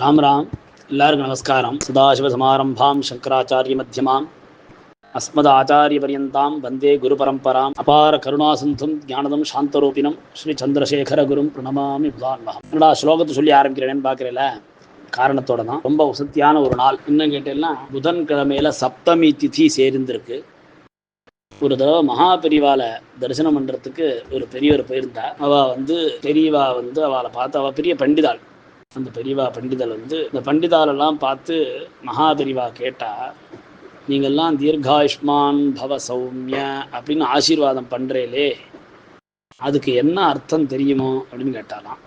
ராம் ராம். எல்லாருக்கும் நமஸ்காரம். சதாசிவசமாரம்பாம் சங்கராச்சாரிய மத்தியமாம். அஸ்மத ஆச்சாரிய பரியந்தாம் வந்தே குரு பரம்பராம். அபார கருணாசந்தும் ஞானதம் சாந்தரூபினம் ஸ்ரீ சந்திரசேகர குரும் பிரணமாமி புதான்மகம். என்னடா ஸ்லோகத்தை சொல்லி ஆரம்பிக்கிறேன்னு பார்க்குறேல காரணத்தோட தான். ரொம்ப வசதியான ஒரு நாள். இன்னும் கேட்டேன்னா புதன்கிழமையில சப்தமி திதி சேர்ந்திருக்கு. ஒரு தடவை மகா பெரியவால தரிசனம் பண்ணுறதுக்கு ஒரு பெரியவர் போயிருந்தா அவள் வந்து பெரியவா வந்து அவளை பார்த்து அவள் பெரிய பண்டிதாள். அந்த பெரியவா பண்டிதல் வந்து இந்த பண்டிதாலெல்லாம் பார்த்து மகா பெரியவா கேட்டா நீங்கள்லாம் தீர்காயுஷ்மான் பவ சௌமிய அப்படின்னு ஆசீர்வாதம் பண்றேலே அதுக்கு என்ன அர்த்தம் தெரியுமோ அப்படின்னு கேட்டாலாம்.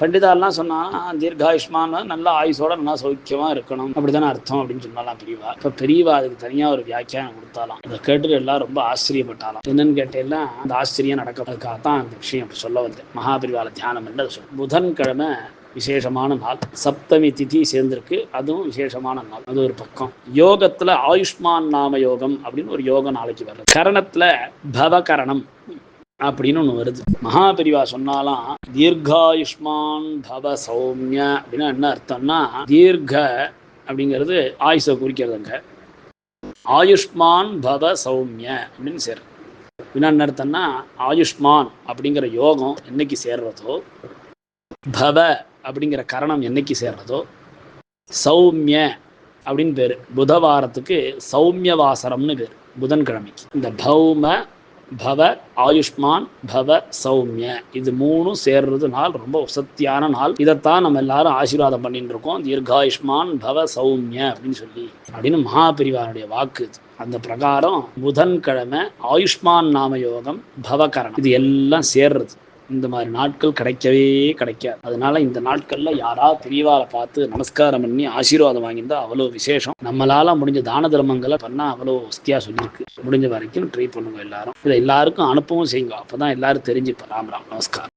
பண்டிதாலாம் சொன்னா தீர்காயுஷ்மான் நல்ல ஆயுசோட நல்லா சௌக்கியமா இருக்கணும். அப்படிதானே அர்த்தம் அப்படின்னு சொன்னாலாம் பெரியவா. இப்ப பெரியவா அதுக்கு தனியா ஒரு வியாக்கியானம் கொடுத்தாலாம். இதை கேட்டு எல்லாம் ரொம்ப ஆச்சரியப்பட்டாலாம். என்னன்னு கேட்டேன்னா அந்த ஆச்சரியம் நடக்கிறதுக்காக தான் அந்த விஷயம் சொல்ல வந்தேன். மகாபிரிவால தியானம் என்று சொல்ல புதன்கிழமை விசேஷமான நாள். சப்தமி திதி சேர்ந்திருக்கு. அதுவும் விசேஷமான நாள். அது ஒரு பக்கம். யோகத்துல ஆயுஷ்மான் நாம யோகம் அப்படின்னு ஒரு யோகம் நாளைக்கு வருது கரணத்துல பவகரணம் அப்படின்னு ஒன்று வருது. மகாபெரிவா சொன்னாலாம் தீர்காயுஷ்மான் பவ சௌமிய அப்படின்னா என்ன அர்த்தம்னா தீர்க்க அப்படிங்கிறது ஆயுஷை குறிக்கிறதுங்க. ஆயுஷ்மான் பவ சௌமிய அப்படின்னு சேர் அப்படின்னா என்ன அர்த்தம்னா ஆயுஷ்மான் அப்படிங்கிற யோகம் என்னைக்கு சேர்றதோ பவ அப்படிங்கிற கரணம் என்னைக்கு சேர்றதோ சௌமிய அப்படின்னு பேர். புதவாரத்துக்கு சௌமிய வாசரம்னு பேர். புதன்கிழமைக்கு. இந்த பௌம பவ ஆயுஷ்மான் பவ சௌமிய. இது மூணும் சேர்றது நாள் ரொம்ப வசத்தியான நாள். இதைத்தான் நம்ம எல்லாரும் ஆசீர்வாதம் பண்ணிட்டு இருக்கோம். தீர்காயுஷ்மான் பவ சௌமிய அப்படின்னு சொல்லி. அப்படின்னு மகாபிரிவானுடைய வாக்கு அந்த பிரகாரம் புதன்கிழமை ஆயுஷ்மான் நாம யோகம் பவகரணம் இது எல்லாம் சேர்றது. இந்த மாதிரி நாட்கள் கிடைக்கவே கிடைக்காது. அதனால இந்த நாட்கள்ல யாராவது பெரியவாளை பார்த்து நமஸ்காரம் பண்ணி ஆசீர்வாதம் வாங்கியிருந்தா அவ்வளோ விசேஷம். நம்மளால முடிஞ்ச தான தர்மங்களை பண்ணா அவ்வளோ வசதியா சொல்லியிருக்கு. முடிஞ்ச வரைக்கும் ட்ரை பண்ணுங்க எல்லாரும். இதை எல்லாருக்கும் அனுப்பவும் செய்யுங்க. அப்பதான் எல்லாரும் தெரிஞ்சுப்பா ராம் ராம் நமஸ்காரம்.